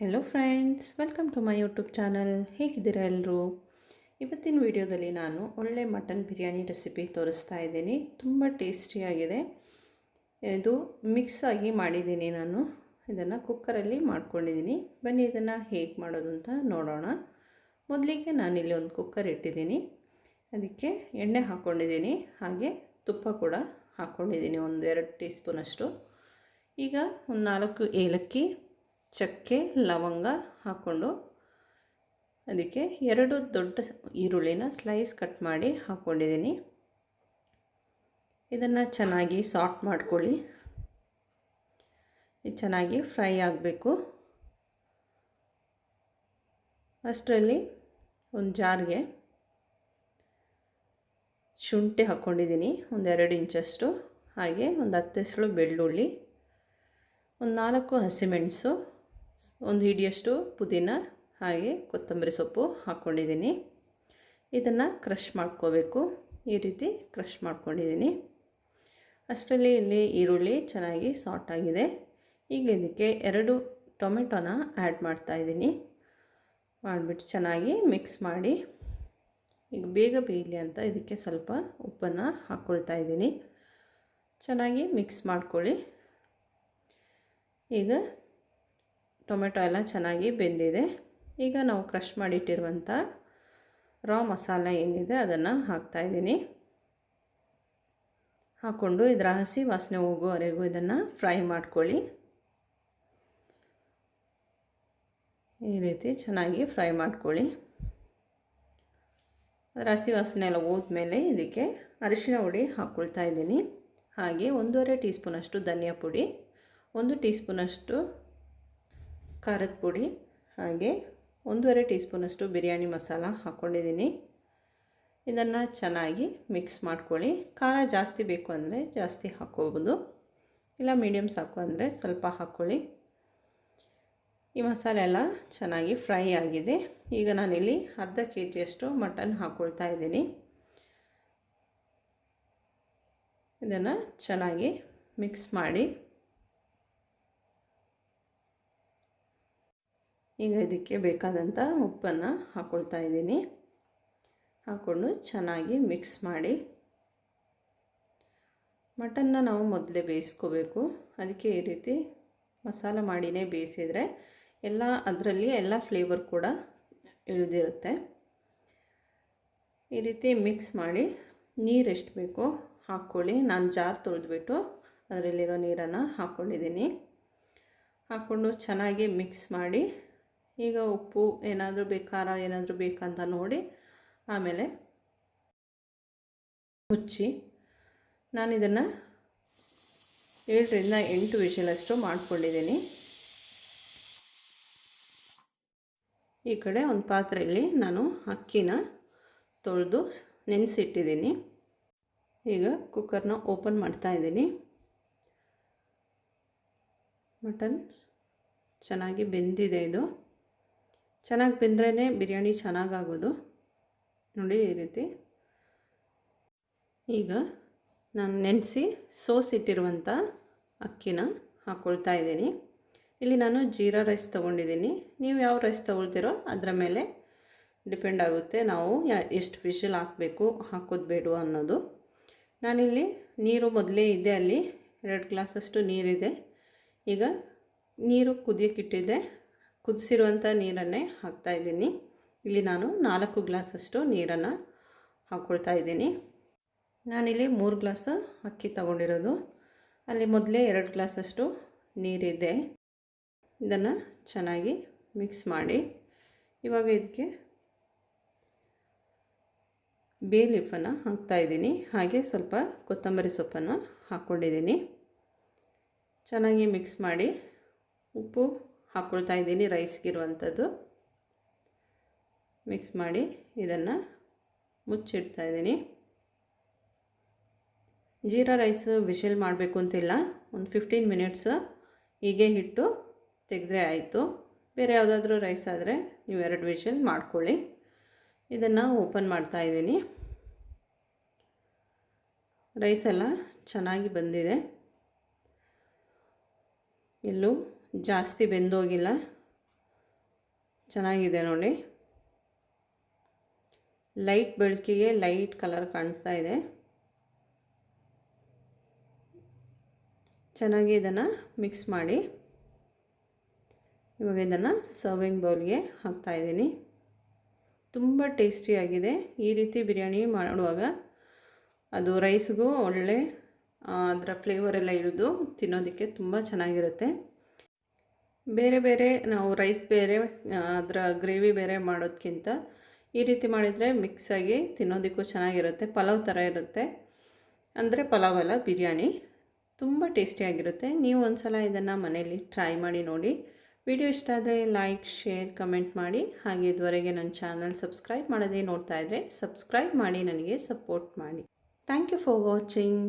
Hello friends welcome to my YouTube channel ಹೇಗಿದ್ದೀರಾ ಎಲ್ಲರೂ ಇವತ್ತಿನ ವಿಡಿಯೋದಲ್ಲಿ ನಾನು ಒಳ್ಳೆ ಮಟನ್ ಬಿರಿಯಾನಿ ರೆಸಿಪಿ ತೋರಿಸ್ತಾ ಇದ್ದೀನಿ. ತುಂಬ ಟೇಸ್ಟಿಯಾಗಿದೆ ಇದು ಮಿಕ್ಸ್ ಆಗಿ ಮಾಡಿದ್ದೀನಿ ನಾನು. ಇದನ್ನು ಕುಕ್ಕರಲ್ಲಿ ಮಾಡ್ಕೊಂಡಿದ್ದೀನಿ. ಬನ್ನಿ ಇದನ್ನು ಹೇಗೆ ಮಾಡೋದು ಅಂತ ನೋಡೋಣ. ಮೊದಲಿಗೆ ನಾನಿಲ್ಲಿ ಒಂದು ಕುಕ್ಕರ್ ಇಟ್ಟಿದ್ದೀನಿ. ಅದಕ್ಕೆ ಎಣ್ಣೆ ಹಾಕ್ಕೊಂಡಿದ್ದೀನಿ ಹಾಗೆ ತುಪ್ಪ ಕೂಡ ಹಾಕ್ಕೊಂಡಿದ್ದೀನಿ ಒಂದು ಎರಡು ಟೀ ಸ್ಪೂನಷ್ಟು ಈಗ ಒಂದು ನಾಲ್ಕು ಏಲಕ್ಕಿ ಚಕ್ಕೆ, ಲವಂಗ ಹಾಕ್ಕೊಂಡು ಅದಕ್ಕೆ ಎರಡು ದೊಡ್ಡ ಈರುಳ್ಳಿನ ಸ್ಲೈಸ್ ಕಟ್ ಮಾಡಿ ಹಾಕ್ಕೊಂಡಿದ್ದೀನಿ ಇದನ್ನು ಚೆನ್ನಾಗಿ ಸಾಟ್ ಮಾಡ್ಕೊಳ್ಳಿ. ಇದು ಚೆನ್ನಾಗಿ ಫ್ರೈ ಆಗಬೇಕು. ಅಷ್ಟರಲ್ಲಿ ಒಂದು ಜಾರ್ಗೆ ಶುಂಠಿ ಹಾಕ್ಕೊಂಡಿದ್ದೀನಿ ಒಂದೆರಡು ಇಂಚಷ್ಟು. ಹಾಗೆ ಒಂದು ಹತ್ತು ಹೆಸರು ಬೆಳ್ಳುಳ್ಳಿ, ಒಂದು ನಾಲ್ಕು ಹಸಿಮೆಣಸು ಒಂದು ಹಿಡಿಯಷ್ಟು ಪುದೀನ ಹಾಗೆ ಕೊತ್ತಂಬರಿ ಸೊಪ್ಪು ಹಾಕ್ಕೊಂಡಿದ್ದೀನಿ. ಇದನ್ನು ಕ್ರಷ್ ಮಾಡ್ಕೋಬೇಕು. ಈ ರೀತಿ ಕ್ರಷ್ ಮಾಡ್ಕೊಂಡಿದ್ದೀನಿ. ಅಷ್ಟರಲ್ಲಿ ಇಲ್ಲಿ ಈರುಳ್ಳಿ ಚೆನ್ನಾಗಿ ಸಾಟ್ ಆಗಿದೆ. ಈಗ ಇದಕ್ಕೆ ಎರಡು ಟೊಮೆಟೊನ ಆ್ಯಡ್ ಮಾಡ್ತಾಯಿದ್ದೀನಿ ಮಾಡಿಬಿಟ್ಟು ಚೆನ್ನಾಗಿ ಮಿಕ್ಸ್ ಮಾಡಿ. ಈಗ ಬೇಗ ಬೇಯಲಿ ಅಂತ ಇದಕ್ಕೆ ಸ್ವಲ್ಪ ಉಪ್ಪನ್ನು ಹಾಕ್ಕೊಳ್ತಾ ಇದ್ದೀನಿ. ಚೆನ್ನಾಗಿ ಮಿಕ್ಸ್ ಮಾಡ್ಕೊಳ್ಳಿ. ಈಗ ಟೊಮೆಟೊ ಎಲ್ಲ ಚೆನ್ನಾಗಿ ಬೆಂದಿದೆ. ಈಗ ನಾವು ಕ್ರಷ್ ಮಾಡಿಟ್ಟಿರುವಂಥ ರಾ ಮಸಾಲ ಏನಿದೆ ಅದನ್ನು ಹಾಕ್ತಾಯಿದ್ದೀನಿ ಹಾಕ್ಕೊಂಡು ಇದರ ಹಸಿ ವಾಸನೆ ಹೋಗುವವರೆಗೂ ಇದನ್ನು ಫ್ರೈ ಮಾಡ್ಕೊಳ್ಳಿ. ಈ ರೀತಿ ಚೆನ್ನಾಗಿ ಫ್ರೈ ಮಾಡ್ಕೊಳ್ಳಿ. ಅದರ ಹಸಿ ವಾಸನೆ ಎಲ್ಲ ಹೋದ್ಮೇಲೆ ಇದಕ್ಕೆ ಅರಿಶಿನ ಹುಡಿ ಹಾಕ್ಕೊಳ್ತಾ ಇದ್ದೀನಿ. ಹಾಗೆ ಒಂದೂವರೆ ಟೀ ಸ್ಪೂನಷ್ಟು ಧನಿಯಾ ಪುಡಿ, ಒಂದು ಟೀ ಸ್ಪೂನಷ್ಟು ಖಾರದ ಪುಡಿ, ಹಾಗೆ ಒಂದೂವರೆ ಟೀ ಸ್ಪೂನಷ್ಟು ಬಿರಿಯಾನಿ ಮಸಾಲ ಹಾಕ್ಕೊಂಡಿದ್ದೀನಿ. ಇದನ್ನು ಚೆನ್ನಾಗಿ ಮಿಕ್ಸ್ ಮಾಡ್ಕೊಳ್ಳಿ. ಖಾರ ಜಾಸ್ತಿ ಬೇಕು ಅಂದರೆ ಜಾಸ್ತಿ ಹಾಕ್ಕೋಬೋದು. ಇಲ್ಲ ಮೀಡಿಯಮ್ ಸಾಕು ಅಂದರೆ ಸ್ವಲ್ಪ ಹಾಕ್ಕೊಳ್ಳಿ. ಈ ಮಸಾಲೆ ಎಲ್ಲ ಚೆನ್ನಾಗಿ ಫ್ರೈ ಆಗಿದೆ. ಈಗ ನಾನಿಲ್ಲಿ ಅರ್ಧ ಕೆ ಜಿಯಷ್ಟು ಮಟನ್ ಹಾಕ್ಕೊಳ್ತಾ ಇದ್ದೀನಿ. ಇದನ್ನು ಚೆನ್ನಾಗಿ ಮಿಕ್ಸ್ ಮಾಡಿ ಈಗ ಇದಕ್ಕೆ ಬೇಕಾದಂಥ ಉಪ್ಪನ್ನು ಹಾಕ್ಕೊಳ್ತಾ ಇದ್ದೀನಿ. ಹಾಕ್ಕೊಂಡು ಚೆನ್ನಾಗಿ ಮಿಕ್ಸ್ ಮಾಡಿ. ಮಟನ್ನ ನಾವು ಮೊದಲೇ ಬೇಯಿಸ್ಕೋಬೇಕು. ಅದಕ್ಕೆ ಈ ರೀತಿ ಮಸಾಲ ಮಾಡಿನೇ ಬೇಯಿಸಿದರೆ ಎಲ್ಲ ಅದರಲ್ಲಿ ಎಲ್ಲ ಫ್ಲೇವರ್ ಕೂಡ ಇಳಿದಿರುತ್ತೆ. ಈ ರೀತಿ ಮಿಕ್ಸ್ ಮಾಡಿ ನೀರು ಎಷ್ಟು ಬೇಕೋ ಹಾಕ್ಕೊಳ್ಳಿ. ನಾನು ಜಾರ್ ತೊಳೆದ್ಬಿಟ್ಟು ಅದರಲ್ಲಿರೋ ನೀರನ್ನು ಹಾಕ್ಕೊಂಡಿದ್ದೀನಿ. ಹಾಕ್ಕೊಂಡು ಚೆನ್ನಾಗಿ ಮಿಕ್ಸ್ ಮಾಡಿ ಈಗ ಉಪ್ಪು ಏನಾದರೂ ಬೇಕು, ಖಾರ ಏನಾದರೂ ಬೇಕಂತ ನೋಡಿ ಆಮೇಲೆ ಮುಚ್ಚಿ ನಾನು ಇದನ್ನು ಏಳರಿಂದ ಎಂಟು ವಿಷಲಷ್ಟು ಮಾಡಿಕೊಂಡಿದ್ದೀನಿ. ಈ ಕಡೆ ಒಂದು ಪಾತ್ರೆಯಲ್ಲಿ ನಾನು ಅಕ್ಕಿನ ತೊಳೆದು ನೆನೆಸಿಟ್ಟಿದ್ದೀನಿ. ಈಗ ಕುಕ್ಕರ್ನ ಓಪನ್ ಮಾಡ್ತಾ ಇದ್ದೀನಿ. ಮಟನ್ ಚೆನ್ನಾಗಿ ಬೆಂದಿದೆ ಇದು. ಚೆನ್ನಾಗಿ ಬೆಂದ್ರೇ ಬಿರಿಯಾನಿ ಚೆನ್ನಾಗಾಗೋದು. ನೋಡಿ ಈ ರೀತಿ. ಈಗ ನಾನು ನೆನೆಸಿ ಸೋಸಿಟ್ಟಿರುವಂಥ ಅಕ್ಕಿನ ಹಾಕ್ಕೊಳ್ತಾ ಇದ್ದೀನಿ. ಇಲ್ಲಿ ನಾನು ಜೀರಾ ರೈಸ್ ತೊಗೊಂಡಿದ್ದೀನಿ. ನೀವು ಯಾವ ರೈಸ್ ತೊಗೊಳ್ತೀರೋ ಅದರ ಮೇಲೆ ಡಿಪೆಂಡ್ ಆಗುತ್ತೆ ನಾವು ಎಷ್ಟು ವಿಷಲ್ ಹಾಕಬೇಕು, ಹಾಕೋದು ಬೇಡ ಅನ್ನೋದು. ನಾನಿಲ್ಲಿ ನೀರು ಮೊದಲೇ ಇದೆ ಅಲ್ಲಿ, ಎರಡು ಗ್ಲಾಸಷ್ಟು ನೀರಿದೆ. ಈಗ ನೀರು ಕುದಿಯೋಕ್ಕಿಟ್ಟಿದ್ದೆ ಕುದಿಸಿರುವಂಥ ನೀರನ್ನೇ ಹಾಕ್ತಾ ಇದ್ದೀನಿ. ಇಲ್ಲಿ ನಾನು ನಾಲ್ಕು ಗ್ಲಾಸಷ್ಟು ನೀರನ್ನು ಹಾಕ್ಕೊಳ್ತಾ ಇದ್ದೀನಿ. ನಾನಿಲ್ಲಿ ಮೂರು ಗ್ಲಾಸ್ ಅಕ್ಕಿ ತಗೊಂಡಿರೋದು. ಅಲ್ಲಿ ಮೊದಲೇ ಎರಡು ಗ್ಲಾಸಷ್ಟು ನೀರಿದೆ. ಇದನ್ನು ಚೆನ್ನಾಗಿ ಮಿಕ್ಸ್ ಮಾಡಿ ಇವಾಗ ಇದಕ್ಕೆ ಬೇ ಲೀಫನ್ನು ಹಾಕ್ತಾಯಿದ್ದೀನಿ ಹಾಗೆ ಸ್ವಲ್ಪ ಕೊತ್ತಂಬರಿ ಸೊಪ್ಪನ್ನು ಹಾಕ್ಕೊಂಡಿದ್ದೀನಿ. ಚೆನ್ನಾಗಿ ಮಿಕ್ಸ್ ಮಾಡಿ ಉಪ್ಪು ಹಾಕ್ಕೊಳ್ತಾ ಇದ್ದೀನಿ ರೈಸ್ಗಿರುವಂಥದ್ದು ಮಿಕ್ಸ್ ಮಾಡಿ ಇದನ್ನು ಮುಚ್ಚಿಡ್ತಾ ಇದ್ದೀನಿ. ಜೀರಾ ರೈಸ್ ವಿಷಲ್ ಮಾಡಬೇಕು ಅಂತಿಲ್ಲ. ಒಂದು ಫಿಫ್ಟೀನ್ ಮಿನಿಟ್ಸ್ ಹೀಗೆ ಹಿಟ್ಟು ತೆಗೆದ್ರೆ ಆಯಿತು. ಬೇರೆ ಯಾವುದಾದ್ರೂ ರೈಸ್ ಆದರೆ ನೀವು ಎರಡು ವಿಷಲ್ ಮಾಡ್ಕೊಳ್ಳಿ. ಇದನ್ನು ಓಪನ್ ಮಾಡ್ತಾ ಇದ್ದೀನಿ. ರೈಸ್ ಎಲ್ಲ ಚೆನ್ನಾಗಿ ಬಂದಿದೆ. ಎಲ್ಲೂ ಜಾಸ್ತಿ ಬೆಂದೋಗಿಲ್ಲ. ಚೆನ್ನಾಗಿದೆ ನೋಡಿ. ಲೈಟ್ ಬೆಳಕಿಗೆ ಲೈಟ್ ಕಲರ್ ಕಾಣಿಸ್ತಾ ಇದೆ. ಚೆನ್ನಾಗಿ ಇದನ್ನು ಮಿಕ್ಸ್ ಮಾಡಿ. ಇವಾಗ ಇದನ್ನು ಸರ್ವಿಂಗ್ ಬೌಲ್ಗೆ ಹಾಕ್ತಾಯಿದ್ದೀನಿ ತುಂಬ ಟೇಸ್ಟಿಯಾಗಿದೆ ಈ ರೀತಿ ಬಿರಿಯಾನಿ ಮಾಡುವಾಗ ಅದು ರೈಸ್ಗೂ ಒಳ್ಳೆ ಅದರ ಫ್ಲೇವರ್ ಎಲ್ಲ ಇಳಿದು ತಿನ್ನೋದಕ್ಕೆ ತುಂಬ ಚೆನ್ನಾಗಿರುತ್ತೆ. ಬೇರೆ ಬೇರೆ ನಾವು ರೈಸ್ ಬೇರೆ ಅದರ ಗ್ರೇವಿ ಬೇರೆ ಮಾಡೋದಕ್ಕಿಂತ ಈ ರೀತಿ ಮಾಡಿದರೆ ಆಗಿ ತಿನ್ನೋದಕ್ಕೂ ಚೆನ್ನಾಗಿರುತ್ತೆ. ಪಲಾವ್ ಥರ ಇರುತ್ತೆ. ಅಂದರೆ ಪಲಾವ್ ಅಲ್ಲ, ಬಿರಿಯಾನಿ. ತುಂಬ ಟೇಸ್ಟಿಯಾಗಿರುತ್ತೆ ನೀವು ಒಂದು ಸಲ ಇದನ್ನು ಮನೆಯಲ್ಲಿ ಟ್ರೈ ಮಾಡಿ ನೋಡಿ. ವಿಡಿಯೋ ಇಷ್ಟ ಆದರೆ ಲೈಕ್ ಶೇರ್ ಕಮೆಂಟ್ ಮಾಡಿ. ಹಾಗೆ ಇದುವರೆಗೆ ನನ್ನ ಚಾನಲ್ ಸಬ್ಸ್ಕ್ರೈಬ್ ಮಾಡೋದೇ ನೋಡ್ತಾ ಇದ್ರೆ ಸಬ್ಸ್ಕ್ರೈಬ್ ಮಾಡಿ, ನನಗೆ ಸಪೋರ್ಟ್ ಮಾಡಿ. Thank you for watching